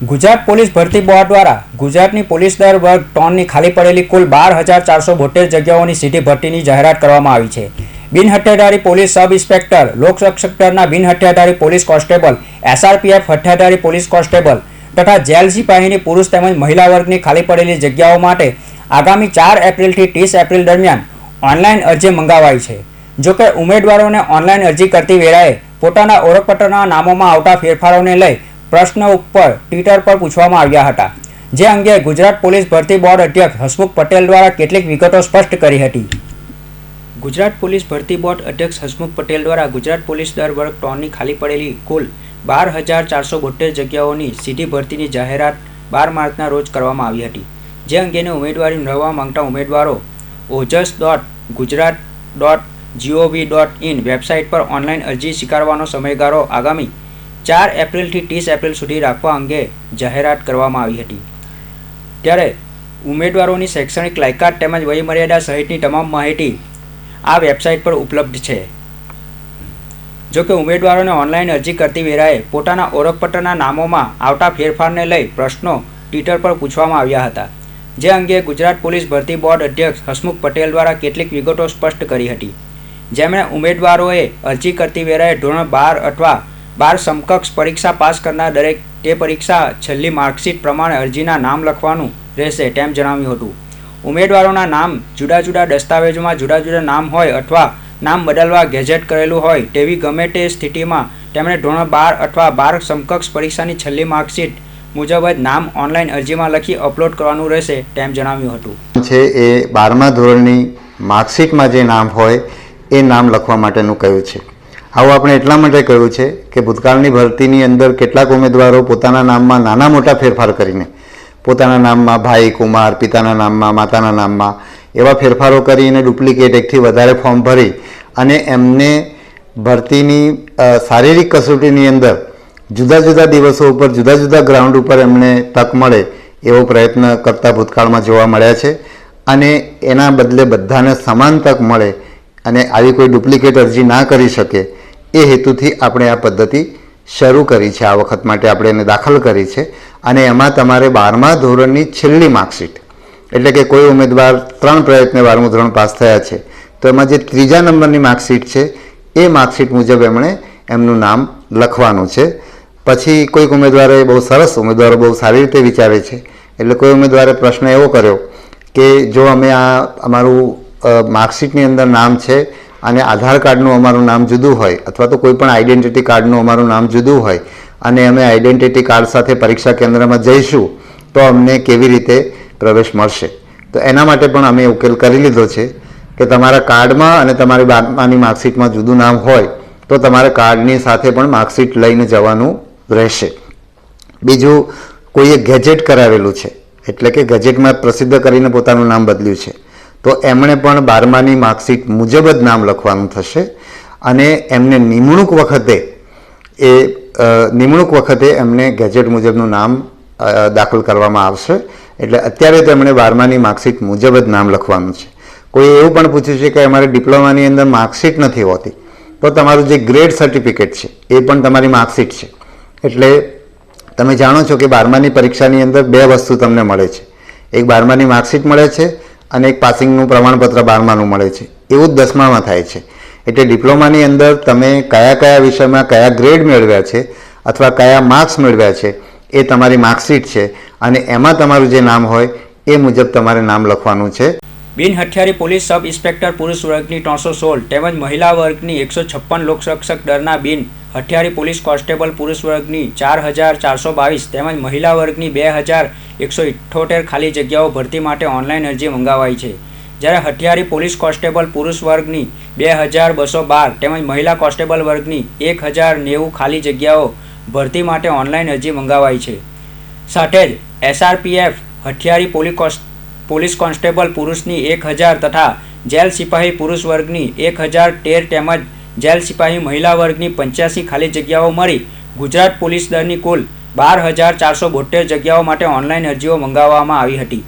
Gujarat police ભરતી board દ્વારા ગુજરાતની પોલીસ દર વર્ગ ત્રણની ખાલી પડેલી કુલ બાર હજાર ચારસો બોતેર જગ્યાઓની સીધી ભરતીની જાહેરાત કરવામાં આવી છે. બિનહઠ્યાધારી પોલીસ સબ ઇન્સ્પેક્ટર બિન હત્યાધારી પોલીસ કોન્સ્ટેબલ, એસઆરપીએફ હત્યાધારી પોલીસ કોન્સ્ટેબલ તથા જેલ સિપાહીની પુરુષ તેમજ મહિલા વર્ગની ખાલી પડેલી જગ્યાઓ માટે આગામી ચાર એપ્રિલથી ત્રીસ એપ્રિલ દરમિયાન ઓનલાઈન અરજી મંગાવાઈ છે. જોકે ઉમેદવારોને ઓનલાઈન અરજી કરતી વેળાએ પોતાના ઓળખપત્રના નામોમાં આવતા ફેરફારોને લઈ પ્રશ્ન ઉપર ટ્વિટર પર પૂછવામાં આવ્યા હતા, જે અંગે ગુજરાત પોલીસ ભરતી બોર્ડ અધ્યક્ષ હસમુખ પટેલ દ્વારા કેટલીક વિગતો સ્પષ્ટ કરી હતી. ગુજરાત પોલીસ ભરતી બોર્ડ અધ્યક્ષ હસમુખ પટેલ દ્વારા ગુજરાત પોલીસ દર વર્ગ ત્રણની ખાલી પડેલી કુલ બાર હજાર ચારસો બોતેર જગ્યાઓની સીધી ભરતીની જાહેરાત બાર માર્ચના રોજ કરવામાં આવી હતી, જે અંગેની ઉમેદવારી મેળવવા માંગતા ઉમેદવારો OJAS dot Gujarat dot G O V dot in website પર ઓનલાઈન અરજી સ્વીકારવાનો સમયગાળો આગામી ચાર એપ્રિલથી ત્રીસ એપ્રિલ સુધી રાખવા અંગે જાહેરાત કરવામાં આવી હતી. ત્યારે ઉમેદવારોની શૈક્ષણિક લાયકાત તેમજ વયમર્યાદા સહિતની તમામ માહિતી આ વેબસાઇટ પર ઉપલબ્ધ છે. જોકે ઉમેદવારોને ઓનલાઈન અરજી કરતી વેળાએ પોતાના ઓળખપત્રના નામોમાં આવતા ફેરફારને લઈ પ્રશ્નો ટ્વિટર પર પૂછવામાં આવ્યા હતા, જે અંગે ગુજરાત પોલીસ ભરતી બોર્ડ અધ્યક્ષ હસમુખ પટેલ દ્વારા કેટલીક વિગતો સ્પષ્ટ કરી હતી. જેમણે ઉમેદવારોએ અરજી કરતી વેળાએ ધોરણ બાર અથવા બાર સમકક્ષ પરીક્ષા પાસ કરનાર દરેક તે પરીક્ષા છેલ્લી માર્કશીટ પ્રમાણે અરજીના નામ લખવાનું રહેશે તેમ જણાવ્યું હતું. ઉમેદવારોના નામ જુદા જુદા દસ્તાવેજોમાં જુદા જુદા નામ હોય અથવા નામ બદલવા ગેજેટ કરેલું હોય તેવી ગમે તે સ્થિતિમાં તેમણે ધોરણ બાર અથવા બાર સમકક્ષ પરીક્ષાની છેલ્લી માર્કશીટ મુજબ જ નામ ઓનલાઈન અરજીમાં લખી અપલોડ કરવાનું રહેશે તેમ જણાવ્યું હતું. છે એ બારમા ધોરણની માર્કશીટમાં જે નામ હોય એ નામ લખવા માટેનું કહ્યું છે. આવું આપણે એટલા માટે કહ્યું છે કે ભૂતકાળની ભરતીની અંદર કેટલાક ઉમેદવારો પોતાના નામમાં નાના મોટા ફેરફાર કરીને પોતાના નામમાં ભાઈ, કુમાર, પિતાના નામમાં, માતાના નામમાં એવા ફેરફારો કરીને ડુપ્લિકેટ એકથી વધારે ફોર્મ ભરી અને એમને ભરતીની શારીરિક કસોટીની અંદર જુદા જુદા દિવસો ઉપર, જુદા જુદા ગ્રાઉન્ડ ઉપર એમને તક મળે એવો પ્રયત્ન કરતા ભૂતકાળમાં જોવા મળ્યા છે અને એના બદલે બધાને સમાન તક મળે અને આવી કોઈ ડુપ્લિકેટ અરજી ના કરી શકે એ હેતુથી આપણે આ પદ્ધતિ શરૂ કરી છે. આ વખત માટે આપણે એને દાખલ કરી છે અને એમાં તમારે બારમા ધોરણની છેલ્લી માર્કશીટ, એટલે કે કોઈ ઉમેદવાર ત્રણ પ્રયત્ને બારમું ધોરણ પાસ થયા છે, તો એમાં જે ત્રીજા નંબરની માર્કશીટ છે, એ માર્કશીટ મુજબ એમણે એમનું નામ લખવાનું છે. પછી કોઈક ઉમેદવારે બહુ સરસ ઉમેદવારો બહુ સારી રીતે વિચારે છે, એટલે કોઈ ઉમેદવારે પ્રશ્ન એવો કર્યો કે જો અમે આ અમારું માર્કશીટની અંદર નામ છે અને આધાર કાર્ડનું અમારું નામ જુદું હોય, અથવા તો કોઈ પણ આઈડેન્ટિટી કાર્ડનું અમારું નામ જુદું હોય, અને અમે આઈડેન્ટિટી કાર્ડ સાથે પરીક્ષા કેન્દ્રમાં જઈશું, તો અમને કેવી રીતે પ્રવેશ મળશે? તો એના માટે પણ અમે ઉકેલ કરી લીધો છે કે તમારા કાર્ડમાં અને તમારી બારમાની માર્કશીટમાં જુદું નામ હોય, તો તમારે કાર્ડની સાથે પણ માર્કશીટ લઈને જવાનું રહેશે. બીજું, કોઈએ ગેજેટ કરાવેલું છે, એટલે કે ગેજેટમાં પ્રસિદ્ધ કરીને પોતાનું નામ બદલ્યું છે. તો એમણે પણ બારમાની માર્કશીટ મુજબ જ નામ લખવાનું થશે અને એમને નિમણૂક વખતે એ નિમણૂક વખતે એમને ગેજેટ મુજબનું નામ દાખલ કરવામાં આવશે. એટલે અત્યારે તેમણે બારમાની માર્કશીટ મુજબ જ નામ લખવાનું છે. કોઈ એવું પણ પૂછ્યું છે કે અમારે ડિપ્લોમાની અંદર માર્કશીટ નથી હોતી. તો તમારું જે ગ્રેડ સર્ટિફિકેટ છે, એ પણ તમારી માર્કશીટ છે. એટલે તમે જાણો છો કે બારમાની પરીક્ષાની અંદર બે વસ્તુ તમને મળે છે. એક બારમાની માર્કશીટ મળે છે અને એક પાસિંગનું પ્રમાણપત્ર બારમાનું મળે છે. એવું જ દસમામાં થાય છે. એટલે ડિપ્લોમાની અંદર તમે કયા કયા વિષયમાં કયા ગ્રેડ મેળવ્યા છે અથવા કયા માર્ક્સ મેળવ્યા છે એ તમારી માર્કશીટ છે અને એમાં તમારું જે નામ હોય એ મુજબ તમારે નામ લખવાનું છે. બિન હથિયારી પોલીસ સબ ઇન્સ્પેક્ટર પુરુષ વર્ગની ત્રણસો સોળ તેમજ મહિલા વર્ગની એકસો છપ્પન લોકરક્ષક દળના બિન હથિયારી પોલીસ કોન્સ્ટેબલ પુરુષ વર્ગની ચાર હજાર ચારસો બાવીસ તેમજ મહિલા વર્ગની બે હજાર એકસો ઇઠ્ઠોતેર ખાલી જગ્યાઓ ભરતી માટે ઓનલાઈન અરજી મંગાવાઈ છે. જ્યારે હથિયારી પોલીસ કોન્સ્ટેબલ પુરુષ વર્ગની બે હજાર બસો બાર તેમજ મહિલા કોન્સ્ટેબલ વર્ગની એક હજાર નેવું ખાલી જગ્યાઓ ભરતી માટે ઓનલાઈન અરજી મંગાવાઈ છે. સાથે જ એસઆરપીએફ હથિયારી પોલીસ પોલીસ કોન્સ્ટેબલ પુરુષની એક હજાર તથા જેલ સિપાહી પુરુષ વર્ગની એક હજાર તેર તેમજ જેલ સિપાહી મહિલા વર્ગની પંચ્યાસી ખાલી જગ્યાઓ મળી. ગુજરાત પોલીસ દળની કુલ બાર હજાર ચારસો બોતેર જગ્યાઓ માટે ઓનલાઈન અરજીઓ મંગાવવામાં આવી હતી.